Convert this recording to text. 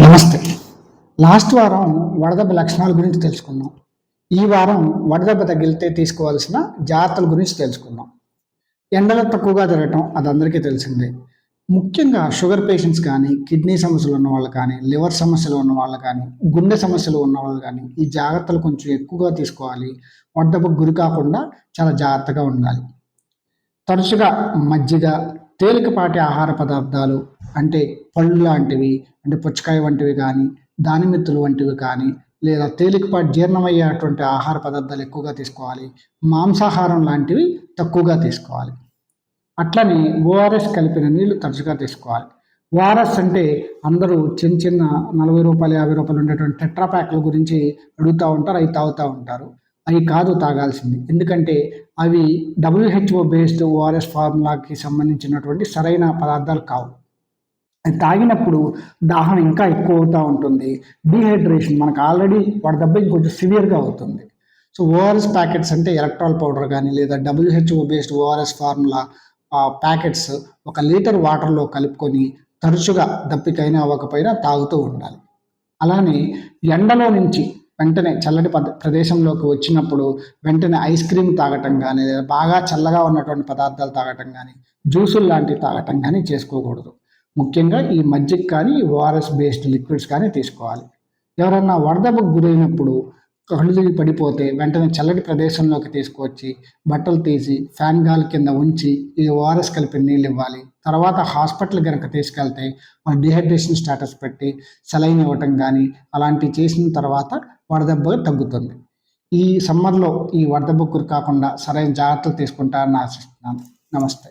నమస్తే. లాస్ట్ వారం వడదెబ్బ లక్షణాల గురించి తెలుసుకున్నాం. ఈ వారం వడదెబ్బ తగిలితే తీసుకోవాల్సిన జాగ్రత్తల గురించి తెలుసుకుందాం ఎండలు తక్కువగా తిరగటం అది అందరికీ తెలిసిందే. ముఖ్యంగా షుగర్ పేషెంట్స్ కానీ కిడ్నీ సమస్యలు ఉన్న వాళ్ళు కానీ లివర్ సమస్యలు ఉన్న వాళ్ళు కానీ గుండె సమస్యలు ఉన్న వాళ్ళు కానీ ఈ జాగ్రత్తలు కొంచెం ఎక్కువగా తీసుకోవాలి. వడదెబ్బకు గురి కాకుండా చాలా జాగ్రత్తగా ఉండాలి. తరచుగా మజ్జిగ తేలికపాటి ఆహార పదార్థాలు అంటే పళ్ళు లాంటివి అంటే పుచ్చకాయ వంటివి కానీ దానిమ్మిత్తులు వంటివి కానీ లేదా తేలికపాటి జీర్ణమయ్యేటువంటి ఆహార పదార్థాలు ఎక్కువగా తీసుకోవాలి. మాంసాహారం లాంటివి తక్కువగా తీసుకోవాలి. అట్లనే ఓఆర్ఎస్ కలిపిన నీళ్ళు తరచుగా తీసుకోవాలి. ఓఆర్ఎస్ అంటే అందరూ చిన్న చిన్న నలభై రూపాయలు యాభై రూపాయలు ఉండేటువంటి టెట్రా ప్యాక్ల గురించి అడుగుతూ ఉంటారు అవి తాగుతూ ఉంటారు. అవి కాదు తాగాల్సింది. ఎందుకంటే అవి డబ్ల్యూహెచ్ఓ బేస్డ్ ఓఆర్ఎస్ ఫార్ములాకి సంబంధించినటువంటి సరైన పదార్థాలు కావు. అది తాగినప్పుడు దాహం ఇంకా ఎక్కువ అవుతూ ఉంటుంది. డీహైడ్రేషన్ మనకు ఆల్రెడీ వాడి దెబ్బ ఇంకొంచెం సివియర్గా అవుతుంది. సో ఓఆర్ఎస్ ప్యాకెట్స్ అంటే ఎలక్ట్రాల్ పౌడర్ కానీ లేదా WHO based ORS formula packets ఒక లీటర్ వాటర్లో కలుపుకొని తరచుగా దప్పికైనా అవ్వకపోయినా తాగుతూ ఉండాలి. అలానే ఎండలో నుంచి వెంటనే చల్లటి ప్రదేశంలోకి వచ్చినప్పుడు వెంటనే ఐస్ క్రీమ్ తాగటం కానీ లేదా బాగా చల్లగా ఉన్నటువంటి పదార్థాలు తాగటం కానీ జ్యూసులు లాంటివి తాగటం కానీ చేసుకోకూడదు. ముఖ్యంగా ఈ మజ్జిగ కానీ ఓఆర్ఎస్ బేస్డ్ లిక్విడ్స్ కానీ తీసుకోవాలి. ఎవరన్నా వరదకు గురైనప్పుడు కళ్ళు తిరిగి పడిపోతే వెంటనే చల్లటి ప్రదేశంలోకి తీసుకువచ్చి బట్టలు తీసి ఫ్యాన్ గాలి కింద ఉంచి ఈ ఓఆర్ఎస్ కలిపి నీళ్ళు ఇవ్వాలి. తర్వాత హాస్పిటల్ కనుక తీసుకెళ్తే మన డిహైడ్రేషన్ స్టేటస్ పెట్టి సెలైన్ ఇవ్వటం కానీ అలాంటివి చేసిన తర్వాత వడదెబ్బ తగ్గుతుంది. ఈ సమ్మర్లో ఈ వడదెబ్బ గురి కాకుండా సరైన జాగ్రత్తలు తీసుకుంటారని ఆశిస్తున్నాను. నమస్తే.